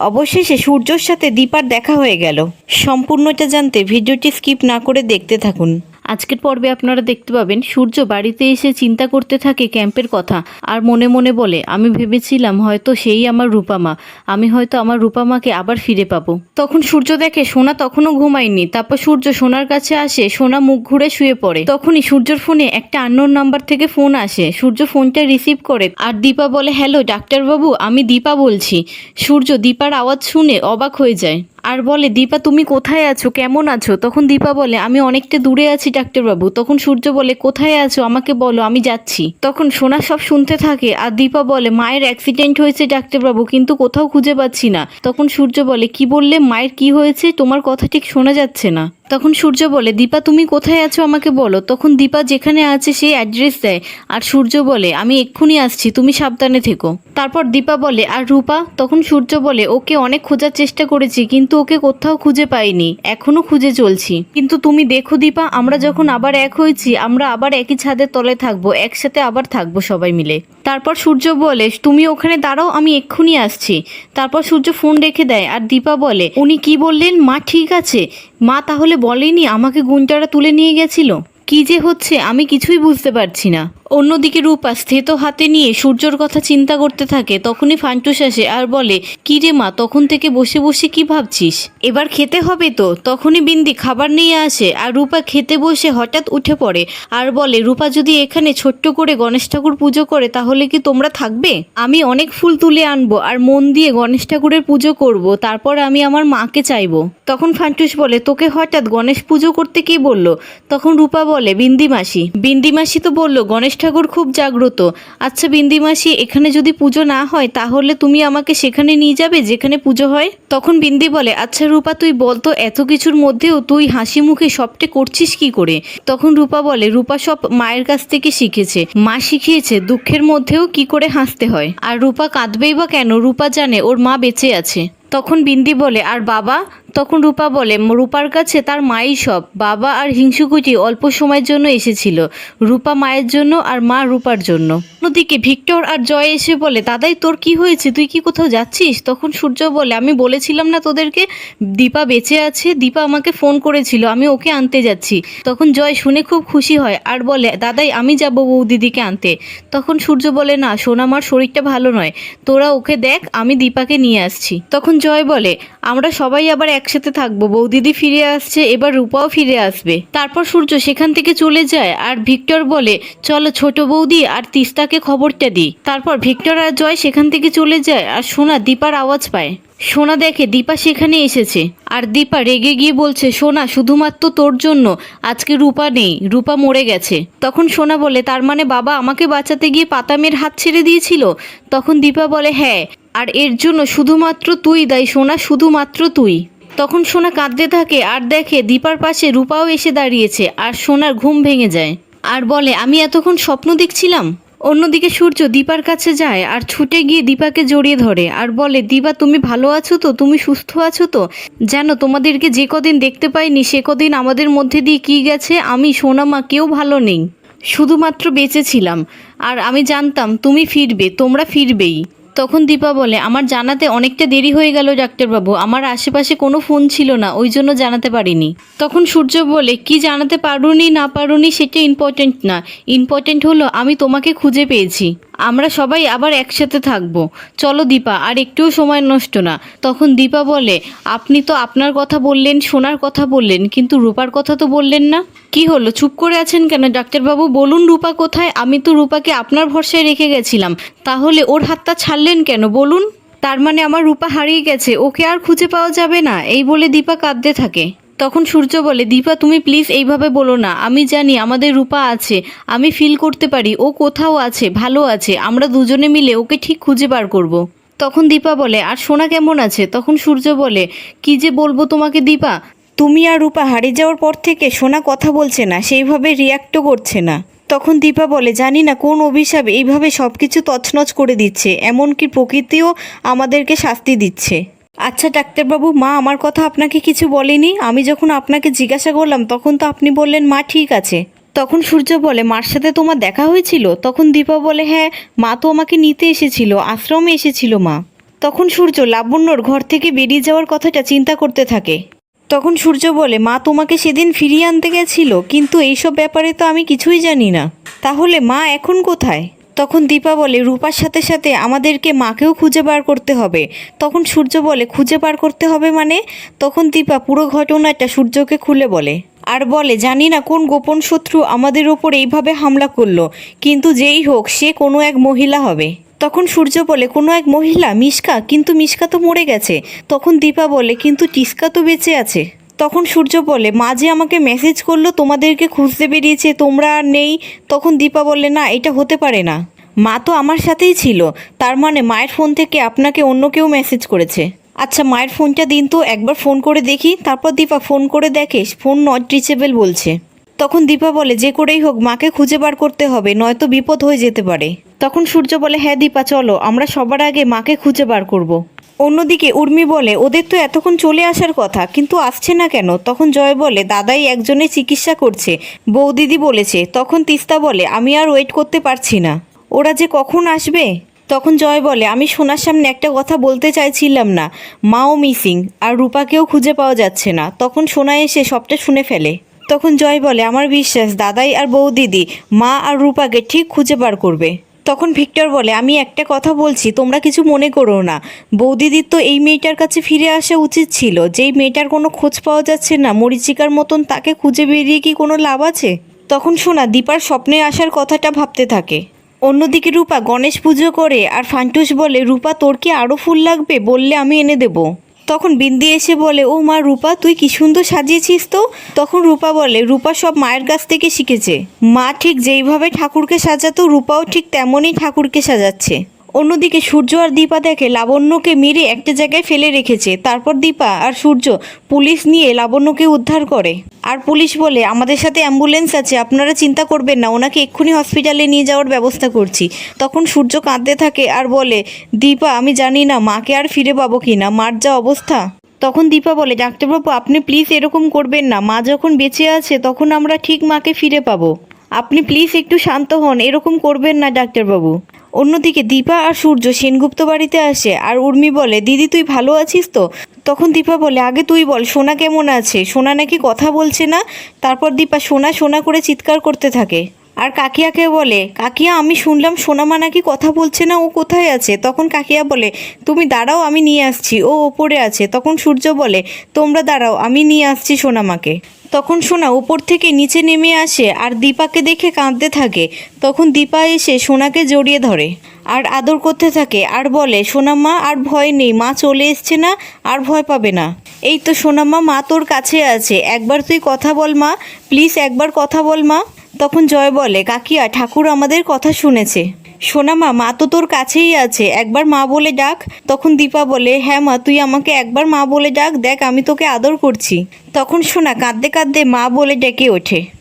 অবশেষে সূর্যর সাথে দীপার দেখা হয়ে গেল। সম্পূর্ণটা জানতে ভিডিওটি স্কিপ না করে দেখতে থাকুন। আজকের পর্বে আপনারা দেখতে পাবেন, সূর্য বাড়িতে এসে চিন্তা করতে থাকে ক্যাম্পের কথা আর মনে মনে বলে, আমি ভেবেছিলাম হয়তো সেই আমার রূপামা, আমি হয়তো আমার রূপামাকে আবার ফিরে পাবো। তখন সূর্য দেখে, সোনা তখনও ঘুমায়নি। তারপর সূর্য সোনার কাছে আসে, সোনা মুখ ঘুরে শুয়ে পড়ে। তখনই সূর্যর ফোনে একটা আন্নোর নাম্বার থেকে ফোন আসে। সূর্য ফোনটা রিসিভ করে আর দীপা বলে হ্যালো ডাক্তারবাবু, আমি দীপা বলছি। সূর্য দীপার আওয়াজ শুনে অবাক হয়ে যায়। আর বলে, দীপা, তুমি কোথায় আছো? কেমন আছো? তখন দীপা বলে, আমি অনেকটা দূরে আছি ডাক্তারবাবু তখন সূর্য বলে, কোথায় আছো? আমাকে বলো, আমি যাচ্ছি। তখন সোনা সব শুনতে থাকে আর দীপা বলে, মায়ের অ্যাক্সিডেন্ট হয়েছে ডাক্তারবাবু কিন্তু কোথাও খুঁজে পাচ্ছি না। তখন সূর্য বলে, কি বললে? মায়ের কি হয়েছে? তোমার কথা ঠিক শোনা যাচ্ছে না। তখন সূর্য বলে, দীপা, তুমি কোথায় আছো আমাকে বলো। তখন দীপা যেখানে আছে সেই অ্যাড্রেস দেয়। আর সূর্য বলে, আমি এক্ষুনি আসছি, তুমি সাবধানে থেকো। তারপর দীপা বলে, আর রূপা? তখন সূর্য বলে, ওকে অনেক খোঁজার চেষ্টা করেছি, কিন্তু ওকে কোথাও খুঁজে পাইনি। এখনও খুঁজে চলছি। কিন্তু তুমি দেখো দীপা, আমরা যখন আবার এক হয়েছি, আমরা আবার একই ছাদের তলে থাকব, একসাথে আবার থাকব সবাই মিলে। তারপর সূর্য বলে, তুমি ওখানে দাঁড়াও, আমি এক্ষুনি আসছি। তারপর সূর্য ফোন রেখে দেয়, আর দীপা বলে, উনি কি বললেন? মা, ঠিক আছে। মা, তাহলে বলেনি আমাকে গুণটারা তুলে নিয়ে গেছিল। কি যে হচ্ছে আমি কিছুই বুঝতে পারছি না। অন্যদিকে রূপা স্থিত হাতে নিয়ে সূর্যর কথা চিন্তা করতে থাকে, তখনই ফান্টুস আসে আর বলে, কি রে মা, তখন থেকে বসে বসে কি ভাবছিস? এবার খেতে হবে তো, তখনই বিন্দি খাবার নিয়ে আসে আর রূপা খেতে বসে হঠাৎ উঠে পড়ে আর বলে, রূপা যদি এখানে ছোট্ট করে গণেশ ঠাকুর পুজো করে, তাহলে কি তোমরা থাকবে? আমি অনেক ফুল তুলে আনব আর মন দিয়ে গণেশ ঠাকুরের পুজো করব, তারপর আমি আমার মাকে চাইব। তখন ফান্টুস বলে, তোকে হঠাৎ গণেশ পুজো করতে কে বলল? তখন রূপা বলে বিন্দি মাসি বিন্দি মাসি তো বলল, গণেশ ঠাকুর খুব জাগ্রত। আচ্ছা বিন্দি মাসি, এখানে যদি পুজো না হয়, তাহলে তুমি আমাকে সেখানে নিয়ে যাবে, যেখানে পুজো হয়? তখন বিন্দি বলে আচ্ছা রূপা, তুই বলতো এত কিছুর মধ্যেও তুই হাসি মুখে সবটা করছিস কি করে? তখন রূপা বলে, রূপা সব মায়ের কাছ থেকে শিখেছে। মা শিখিয়েছে, দুঃখের মধ্যেও কি করে হাসতে হয়? আর রূপা কাঁদবেই বা কেন? রূপা জানে, ওর মা বেঁচে আছে। তখন বিন্দি বলে, আর বাবা তখন রূপা বলে, রূপার কাছে তার মাই সব। বাবা আর হিংসুকুটি অল্প সময়ের জন্য এসেছিল, রূপা মায়ের জন্য আর মা রূপার জন্য। অন্যদিকে ভিক্টর আর জয় এসে বলে, দাদাই, তোর কি হয়েছে? তুই কি কোথাও যাচ্ছিস? তখন সূর্য বলে, আমি বলেছিলাম না তোদেরকে, দীপা বেঁচে আছে, দীপা আমাকে ফোন করেছিল, আমি ওকে আনতে যাচ্ছি। তখন জয় শুনে খুব খুশি হয় আর বলে, দাদাই, আমি যাব বউ দিদিকে আনতে। তখন সূর্য বলে, না সোনামার শরীরটা ভালো নয়, তোরা ওকে দেখ, আমি দীপাকে নিয়ে আসছি। তখন জয় বলে, আমরা সবাই আবার একসাথে থাকব। বৌদিদি ফিরে আসছে, এবার রূপাও ফিরে আসবে। তারপর সূর্য সেখান থেকে চলে যায় আর ভিক্টর বলে, চলো ছোট বৌদি আর তিস্তাকে খবরটা দিই। তারপর ভিক্টর আর জয় সেখান থেকে চলে যায় আর সোনা দীপার আওয়াজ পায়। সোনা দেখে দীপা সেখানে এসেছে আর দীপা রেগে গিয়ে বলছে, সোনা, শুধুমাত্র তোর জন্য আজকে রূপা নেই, রূপা মরে গেছে। তখন সোনা বলে, তার মানে বাবা আমাকে বাঁচাতে গিয়ে পাতামের হাত ছেড়ে দিয়েছিল? তখন দীপা বলে হ্যাঁ আর এর জন্য শুধুমাত্র তুই দায়ী, সোনা, শুধুমাত্র তুই। তখন সোনা কাঁদতে থাকে আর দেখে দীপার পাশে রূপাও এসে দাঁড়িয়েছে আর সোনার ঘুম ভেঙে যায়। আর বলে, আমি এতক্ষণ স্বপ্ন দেখছিলাম। অন্যদিকে সূর্য দীপার কাছে যায় আর ছুটে গিয়ে দীপাকে জড়িয়ে ধরে আর বলে, দীপা, তুমি ভালো আছো তো? তুমি সুস্থ আছো তো? জানো, তোমাদেরকে যে কদিন দেখতে পাইনি, সে কদিন আমাদের মধ্যে দিয়ে কি গেছে? আমি সোনামা কেউ ভালো নেই। শুধুমাত্র বেঁচে ছিলাম। আর আমি জানতাম, তুমি ফিরবে, তোমরা ফিরবেই। তখন দীপা বলে, আমার জানাতে অনেকটা দেরি হয়ে গেল, ডাক্তারবাবু। আমার আশেপাশে কোনো ফোন ছিল না, ওই জন্য জানাতে পারিনি। তখন সূর্য বলে, কি জানাতে পারুনি না পারুনি সেটা ইম্পর্টেন্ট না। ইম্পর্টেন্ট হলো আমি তোমাকে খুঁজে পেয়েছি। আমরা সবাই আবার একসাথে থাকব। চলো দীপা, আর একটুও সময় নষ্ট না। তখন দীপা বলে, আপনি তো আপনার কথা বললেন, সোনার কথা বললেন, কিন্তু রূপার কথা তো বললেন না। কি হলো? চুপ করে আছেন কেন? ডাক্তারবাবু, বলুন রূপা কোথায়? আমি তো রূপাকে আপনার ভরসায় রেখে গেছিলাম। তাহলে ওর হাতটা ছাড়লেন কেন? বলুন। তার মানে আমার রূপা হারিয়ে গেছে। ওকে আর খুঁজে পাওয়া যাবে না। এই বলে দীপা কাঁদতে থাকে। তখন সূর্য বলে, দীপা, তুমি প্লিজ এইভাবে বলো না। আমি জানি আমাদের রূপা আছে। আমি ফিল করতে পারি। ও কোথাও আছে, ভালো আছে। আমরা দুজনে মিলে ওকে ঠিক খুঁজে বার করব। তখন দীপা বলে, আর সোনা কেমন আছে? তখন সূর্য বলে, কি যে বলব তোমাকে দীপা? তুমি আর রূপা হারিয়ে যাওয়ার পর থেকে সোনা কথা বলছে না, সেইভাবে রিয়াক্টও করছে না। তখন দীপা বলে, জানি না কোন অভিশাপ এইভাবে সব কিছু তছনছ করে দিচ্ছে। এমনকি প্রকৃতিও আমাদেরকে শাস্তি দিচ্ছে। আচ্ছা ডাক্তারবাবু, মা আমার কথা আপনাকে কিছু বলেনি। আমি যখন আপনাকে জিজ্ঞাসা করলাম, তখন তো আপনি বললেন, মা, ঠিক আছে। তখন সূর্য বলে, মার সাথে তোমার দেখা হয়েছিল? তখন দীপা বলে হ্যাঁ মা তো আমাকে নিতে এসেছিল, আশ্রমে এসেছিল মা। তখন সূর্য, লাবণ্যর ঘর থেকে বেরিয়ে যাওয়ার কথাটা চিন্তা করতে থাকে। তখন সূর্য বলে, মা তোমাকে সেদিন ফিরিয়ে আনতে গেছিল, কিন্তু এইসব ব্যাপারে তো আমি কিছুই জানি না। তাহলে মা এখন কোথায়? তখন দীপা বলে, রূপার সাথে সাথে আমাদেরকে মাকেও খুঁজে বার করতে হবে। তখন সূর্য বলে, খুঁজে বার করতে হবে মানে? তখন দীপা পুরো ঘটনাটা সূর্যকে খুলে বলে। আর বলে, জানি না কোন গোপন শত্রু আমাদের ওপর এইভাবে হামলা করল, কিন্তু যেই হোক, সে কোনো এক মহিলা হবে। তখন সূর্য বলে, কোনো এক মহিলা? মিশকা? কিন্তু মিশকা তো মরে গেছে। তখন দীপা বলে, কিন্তু টিস্কা তো বেঁচে আছে। তখন সূর্য বলে, মা যে আমাকে মেসেজ করল তোমাদেরকে খুঁজতে বেরিয়েছে, তোমরা আর নেই। তখন দীপা বললে না, এটা হতে পারে না। মা তো আমার সাথেই ছিল। তার মানে মায়ের ফোন থেকে আপনাকে অন্য কেউ মেসেজ করেছে। আচ্ছা মায়ের ফোনটা দিন তো, একবার ফোন করে দেখি। তারপর দীপা ফোন করে দেখে ফোন নট রিচেবল বলছে। তখন দীপা বলে, যে করেই হোক, মাকে খুঁজে বার করতে হবে, নয়তো বিপদ হয়ে যেতে পারে। তখন সূর্য বলে হ্যাঁ দীপা, চলো, আমরা সবার আগে মাকে খুঁজে বার করব। অন্যদিকে উর্মি বলে, ওদের তো এতক্ষণ চলে আসার কথা, কিন্তু আসছে না কেন? তখন জয় বলে, দাদাই একজনের চিকিৎসা করছে। বৌদিদি বলেছে, তখন তিস্তা বলে, আমি আর ওয়েট করতে পারছি না। ওরা যে কখন আসবে? তখন জয় বলে, আমি সোনার সামনে একটা কথা বলতে চাইছিলাম না, মাও মিসিং, আর রূপাকেও খুঁজে পাওয়া যাচ্ছে না। তখন সোনা এসে সবটা শুনে ফেলে। তখন জয় বলে, আমার বিশ্বাস, দাদাই আর বৌদিদি, মা আর রূপাকে ঠিক খুঁজে বার করবে। তখন ভিক্টর বলে, আমি একটা কথা বলছি, তোমরা কিছু মনে করো না। বৌদিদির তো এই মেয়েটার কাছে ফিরে আসা উচিত ছিল। যেই মেয়েটার কোনো খোঁজ পাওয়া যাচ্ছে না, মরিচিকার মতন তাকে খুঁজে বেরিয়ে কি কোনো লাভ আছে? তখন শোনা, দীপার স্বপ্নে আসার কথাটা ভাবতে থাকে। অন্যদিকে রূপা গণেশ পুজো করে, আর ফান্টুস বলে, রূপা, তোর কি আরও ফুল লাগবে? বললে আমি এনে দেবো। তখন বিন্দি এসে বলে, ও মা, রূপা, তুই কি সুন্দর সাজিয়েছিস তো? তখন রূপা বলে, রূপা সব মায়ের কাছ থেকে শিখেছে। মা ঠিক যেইভাবে ঠাকুরকে সাজাতো, রূপাও ঠিক তেমনই ঠাকুরকে সাজাচ্ছে। অন্যদিকে সূর্য আর দীপা দেখে লাবণ্যকে মেরে একটা জায়গায় ফেলে রেখেছে। তারপর দীপা আর সূর্য পুলিশ নিয়ে লাবণ্যকে উদ্ধার করে। আর পুলিশ বলে, আমাদের সাথে অ্যাম্বুলেন্স আছে, আপনারা চিন্তা করবেন না, ওনাকে এক্ষুনি হসপিটালে নিয়ে যাওয়ার ব্যবস্থা করছি। তখন সূর্য কাঁদতে থাকে আর বলে, দীপা, আমি জানি না, মাকে আর ফিরে পাবো কি না, মার যা অবস্থা। তখন দীপা বলে, ডাক্তারবাবু, আপনি প্লিজ এরকম করবেন না, মা যখন বেঁচে আছে, তখন আমরা ঠিক মাকে ফিরে পাবো। আপনি প্লিজ একটু শান্ত হন, এরকম করবেন না, ডাক্তারবাবু। অন্যদিকে দীপা আর সূর্য সেনগুপ্ত বাড়িতে আসে আর উর্মি বলে, দিদি, তুই ভালো আছিস তো? তখন দীপা বলে, আগে তুই বল, সোনা কেমন আছে? সোনা নাকি কথা বলছে না? তারপর দীপা, সোনা সোনা করে চিৎকার করতে থাকে। আর কাকিয়াকে বলে, কাকিয়া, আমি শুনলাম সোনামা নাকি কথা বলছে না, ও কোথায় আছে? তখন কাকিয়া বলে, তুমি দাঁড়াও, আমি নিয়ে আসছি, ও ওপরে আছে। তখন সূর্য বলে, তোমরা দাঁড়াও, আমি নিয়ে আসছি সোনামাকে তখন সোনা উপর থেকে নিচে নেমে আসে আর দীপাকে দেখে কাঁদতে থাকে। তখন দীপা এসে সোনাকে জড়িয়ে ধরে আর আদর করতে থাকে আর বলে সোনামা আর ভয় নেই, মা চলে এসছে না, আর ভয় পাবে না। এই তো সোনামা মা তোর কাছে আছে, একবার তুই কথা বল মা প্লিজ একবার কথা বল মা। তখন জয় বলে, কাকিয়া, ঠাকুর আমাদের কথা শুনেছে। সোনামা মা তো তোর কাছেই আছে। একবার মা বলে ডাক, তখন দীপা বলে হ্যাঁ মা, তুই আমাকে একবার মা বলে ডাক, দেখ আমি তোকে আদর করছি। তখন সোনা কাঁদতে কাঁদতে মা বলে ডেকে ওঠে।